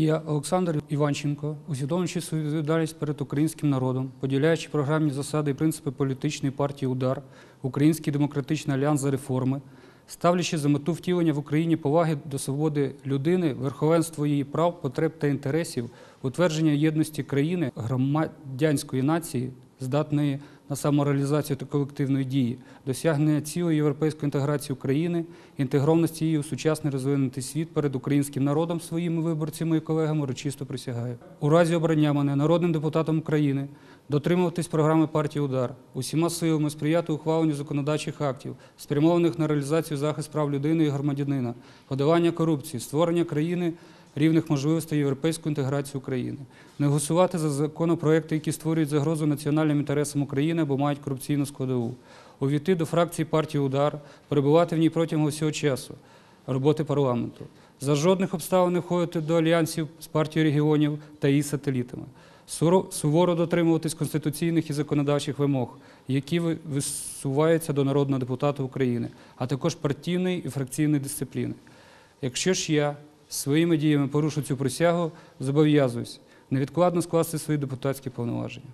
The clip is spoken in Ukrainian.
Я, Олександр Іванченко, усвідомлюючи свою відповідальність перед українським народом, поділяючи програмні засади і принципи політичної партії Удар, Український демократичний альянс за реформи, ставлячи за мету втілення в Україні поваги до свободи людини, верховенство її прав, потреб та інтересів, утвердження єдності країни, громадянської нації, здатної на самореалізацію та колективної дії, досягнення цілої європейської інтеграції України, інтегрованості її у сучасний розвинутий світ перед українським народом, своїми виборцями і колегами урочисто присягаю. У разі обрання мене народним депутатом України дотримуватись програми партії Удар, усіма силами сприяти ухваленню законодавчих актів, спрямованих на реалізацію захист прав людини і громадянина, подавання корупції, створення країни рівних можливостей європейської інтеграції України, не голосувати за законопроекти, які створюють загрозу національним інтересам України або мають корупційну складову, увійти до фракції партії Удар, перебувати в ній протягом всього часу роботи парламенту, за жодних обставин не входити до альянсів з партією регіонів та її сателітами. Суворо дотримуватись конституційних і законодавчих вимог, які висуваються до народного депутата України, а також партійної і фракційної дисципліни. Якщо ж я своїми діями порушу цю присягу, зобов'язуюсь невідкладно скласти свої депутатські повноваження.